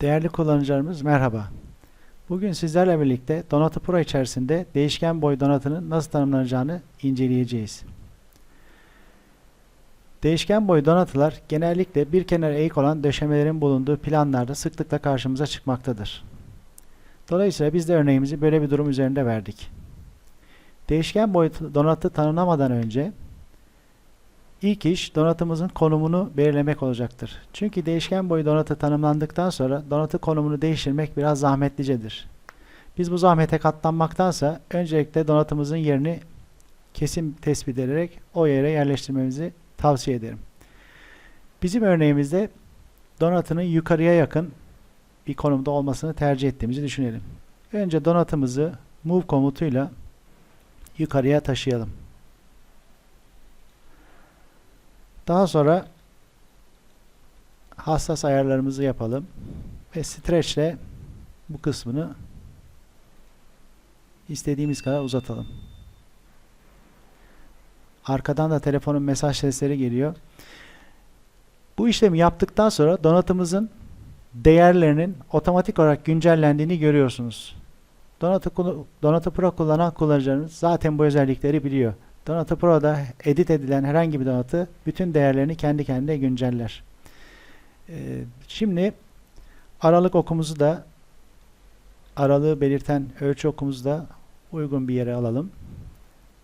Değerli kullanıcılarımız merhaba. Bugün sizlerle birlikte Donatı Pro içerisinde değişken boy donatının nasıl tanımlanacağını inceleyeceğiz. Değişken boy donatılar genellikle bir kenara eğik olan döşemelerin bulunduğu planlarda sıklıkla karşımıza çıkmaktadır. Dolayısıyla biz de örneğimizi böyle bir durum üzerinde verdik. Değişken boy donatı tanımlamadan önce İlk iş donatımızın konumunu belirlemek olacaktır. Çünkü değişken boyu donatı tanımlandıktan sonra donatı konumunu değiştirmek biraz zahmetlicedir. Biz bu zahmete katlanmaktansa öncelikle donatımızın yerini kesin tespit ederek o yere yerleştirmemizi tavsiye ederim. Bizim örneğimizde donatının yukarıya yakın bir konumda olmasını tercih ettiğimizi düşünelim. Önce donatımızı move komutuyla yukarıya taşıyalım. Daha sonra hassas ayarlarımızı yapalım ve stretch ile bu kısmını istediğimiz kadar uzatalım. Arkadan da telefonun mesaj sesleri geliyor. Bu işlemi yaptıktan sonra donatımızın değerlerinin otomatik olarak güncellendiğini görüyorsunuz. Donatı, Donatı Pro kullanan kullanıcılarımız zaten bu özellikleri biliyor. Donatı Pro'da edit edilen herhangi bir donatı bütün değerlerini kendi kendine günceller. Ee, şimdi aralık okumuzu da aralığı belirten ölçü okumuzu da uygun bir yere alalım.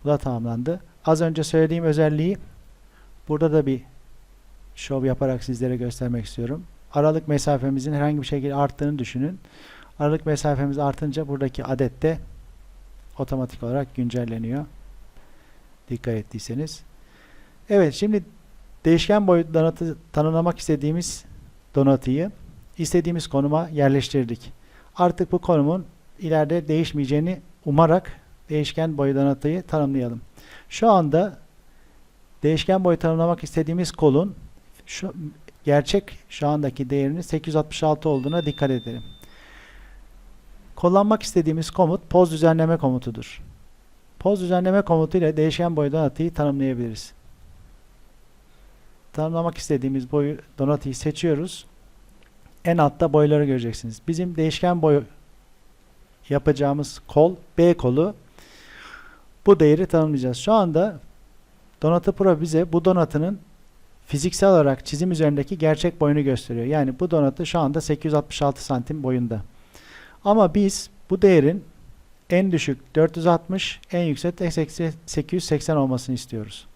Bu da tamamlandı. Az önce söylediğim özelliği burada da bir şov yaparak sizlere göstermek istiyorum. Aralık mesafemizin herhangi bir şekilde arttığını düşünün. Aralık mesafemiz artınca buradaki adet de otomatik olarak güncelleniyor. Dikkat ettiyseniz. Evet şimdi değişken boy donatı tanımlamak istediğimiz donatıyı istediğimiz konuma yerleştirdik. Artık bu konumun ileride değişmeyeceğini umarak değişken boy donatıyı tanımlayalım. Şu anda değişken boy tanımlamak istediğimiz kolun şu gerçek şu andaki değerinin 866 olduğuna dikkat edelim. Kullanmak istediğimiz komut poz düzenleme komutudur. Poz düzenleme komutu ile değişken boy donatıyı tanımlayabiliriz. Tanımlamak istediğimiz boyu donatıyı seçiyoruz. En altta boyları göreceksiniz. Bizim değişken boy yapacağımız kol B kolu. Bu değeri tanımlayacağız. Şu anda Donatı Pro bize bu donatının fiziksel olarak çizim üzerindeki gerçek boyunu gösteriyor. Yani bu donatı şu anda 866 santim boyunda. Ama biz bu değerin en düşük 460, en yüksek 880 olmasını istiyoruz.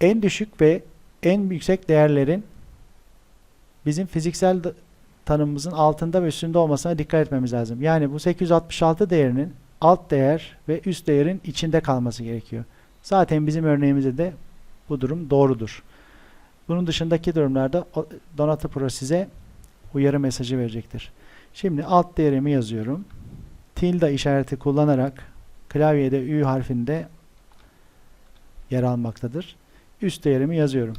En düşük ve en yüksek değerlerin bizim fiziksel tanımımızın altında ve üstünde olmasına dikkat etmemiz lazım. Yani bu 866 değerinin alt değer ve üst değerin içinde kalması gerekiyor. Zaten bizim örneğimizde de bu durum doğrudur. Bunun dışındaki durumlarda Donatı Pro size uyarı mesajı verecektir. Şimdi alt değerimi yazıyorum tilde işareti kullanarak klavyede Ü harfinde yer almaktadır. Üst değerimi yazıyorum.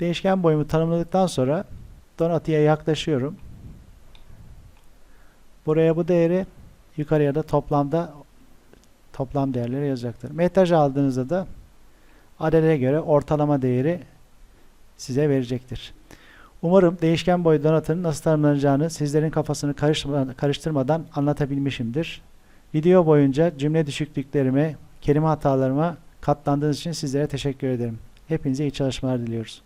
Değişken boyumu tanımladıktan sonra donatıya yaklaşıyorum. Buraya bu değeri yukarıya da toplamda toplam değerleri yazacaktır. Metraj aldığınızda da adede göre ortalama değeri size verecektir. Umarım değişken boy donatının nasıl tanımlanacağını sizlerin kafasını karıştırmadan anlatabilmişimdir. Video boyunca cümle düşüklüklerime, kelime hatalarıma katlandığınız için sizlere teşekkür ederim. Hepinize iyi çalışmalar diliyoruz.